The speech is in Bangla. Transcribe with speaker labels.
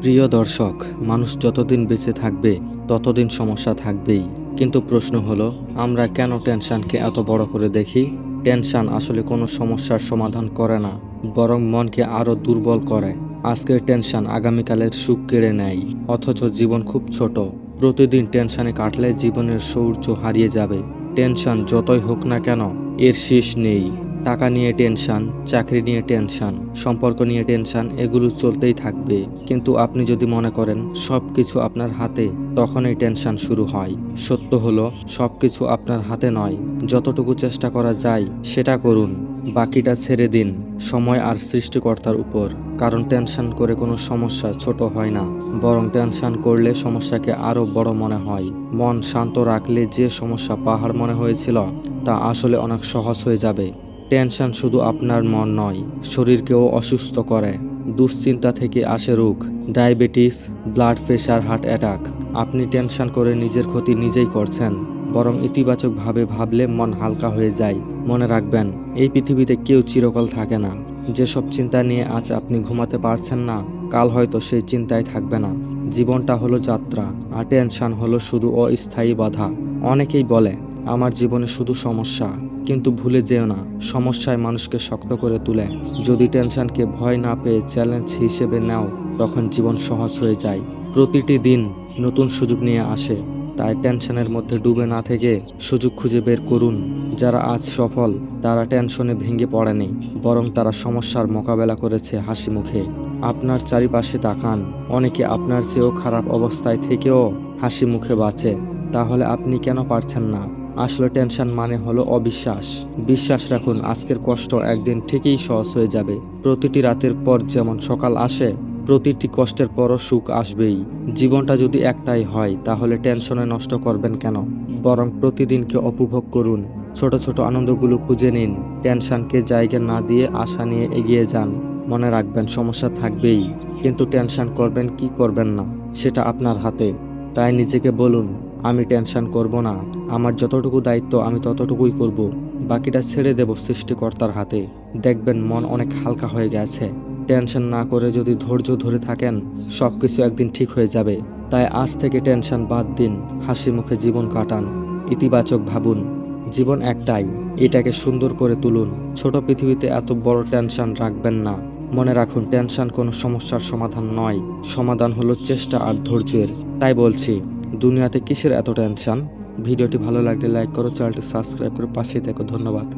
Speaker 1: প্রিয় দর্শক, মানুষ যতদিন বেঁচে থাকবে, ততদিন সমস্যা থাকবেই। কিন্তু প্রশ্ন হলো, আমরা কেন টেনশনকে এত বড় করে দেখি? টেনশন আসলে কোনো সমস্যার সমাধান করে না, বরং মনকে আরও দুর্বল করে। আজকের টেনশন আগামীকালের সুখ কেড়ে নেয়, অথচ জীবন খুব ছোট। প্রতিদিন টেনশানে কাটলে জীবনের সৌর্য হারিয়ে যাবে। টেনশন যতই হোক না কেন, এর শেষ নেই। টাকা নিয়ে টেনশান, চাকরি নিয়ে টেনশান, সম্পর্ক নিয়ে টেনশন, এগুলো চলতেই থাকবে। কিন্তু আপনি যদি মনে করেন সব কিছু আপনার হাতে, তখনই টেনশন শুরু হয়। সত্য হলো সব কিছু আপনার হাতে নয়। যতটুকু চেষ্টা করা যায়, সেটা করুন। বাকিটা ছেড়ে দিন। সময় আর সৃষ্টিকর্তার উপর। কারণ টেনশন করে কোনো সমস্যা ছোট হয় না। বরং টেনশন করলে সমস্যাকে আরও বড় মনে হয়। মন শান্ত রাখলে যে সমস্যা পাহাড় মনে হয়েছিল, তা আসলে অনেক সহজ হয়ে যাবে। টেনশন শুধু আপনার মন নয়, শরীরকেও অসুস্থ করে। দুশ্চিন্তা থেকে আসে রোগ, diabetes, blood pressure heart attack. আপনি টেনশন করে নিজের ক্ষতি নিজেই করছেন, বরং ইতিবাচকভাবে ভাবলে মন হালকা হয়ে যায়। মনে রাখবেন, এই পৃথিবীতে কেউ চিরকাল থাকে না। যেসব চিন্তা নিয়ে আজ আপনি ঘুমাতে পারছেন না, কাল হয়তো সেই চিন্তায় থাকবে না। জীবনটা হলো যাত্রা, আর টেনশন হলো শুধু অস্থায়ী বাধা। অনেকেই বলে, আমার জীবনে শুধু সমস্যা। কিন্তু ভুলে যেও না, সমস্যায় মানুষকে শক্ত করে তুলে। যদি টেনশনকে ভয় না পেয়ে চ্যালেঞ্জ হিসেবে নাও, তখন জীবন সহজ হয়ে যায়। প্রতিটি দিন নতুন সুযোগ নিয়ে আসে, তাই টেনশনের মধ্যে ডুবে না থেকে সুযোগ খুঁজে বের করুন। যারা আজ সফল, তারা টেনশনে ভেঙে পড়েনি, বরং তারা সমস্যার মোকাবেলা করেছে হাসি মুখে। আপনার চারিপাশে তাকান, অনেকে আপনার চেয়েও খারাপ অবস্থায় থেকেও হাসি মুখে বাঁচে। তাহলে আপনি কেন পারছেন না? আসলে টেনশন মানে হলো অবিশ্বাস। বিশ্বাস রাখুন, আজকের কষ্ট একদিন ঠিকই সহজ হয়ে যাবে। প্রতিটি রাতের পর যেমন সকাল আসে, প্রতিটি কষ্টের পরও সুখ আসবেই। জীবনটা যদি একটাই হয়, তাহলে টেনশনে নষ্ট করবেন কেন? বরং প্রতিদিনকে উপভোগ করুন। ছোট ছোট আনন্দগুলো খুঁজে নিন। টেনশনকে জায়গা না দিয়ে আশা নিয়ে এগিয়ে যান। মনে রাখবেন সমস্যা থাকবেই। কিন্তু টেনশন করবেন কি করবেন না, সেটা আপনার হাতে। তাই নিজেকে বলুন আমি টেনশন করব না। আমার যতটুকু দায়িত্ব আমি ততটুকুই করব। বাকিটা ছেড়ে দেব সৃষ্টিকর্তার হাতে। দেখবেন মন অনেক হালকা হয়ে গেছে। টেনশন না করে যদি ধৈর্য ধরে থাকেন সব কিছু একদিন ঠিক হয়ে যাবে। তাই আজ থেকে টেনশন বাদ দিন, হাসি মুখে জীবন কাটান। ইতিবাচক ভাবুন। জীবন একটাই, এটাকে সুন্দর করে তুলুন। ছোট পৃথিবীতে এত বড় টেনশন রাখবেন না। মনে রাখুন, টেনশন কোনো সমস্যার সমাধান নয়। সমাধান হলো চেষ্টা আর ধৈর্যের। তাই বলছি দুনিয়াতে কিসের এত টেনশন ভিডিওটি ভালো লাগলে লাইক করো চ্যানেলটি সাবস্ক্রাইব করে, পাশেই দেখো ধন্যবাদ।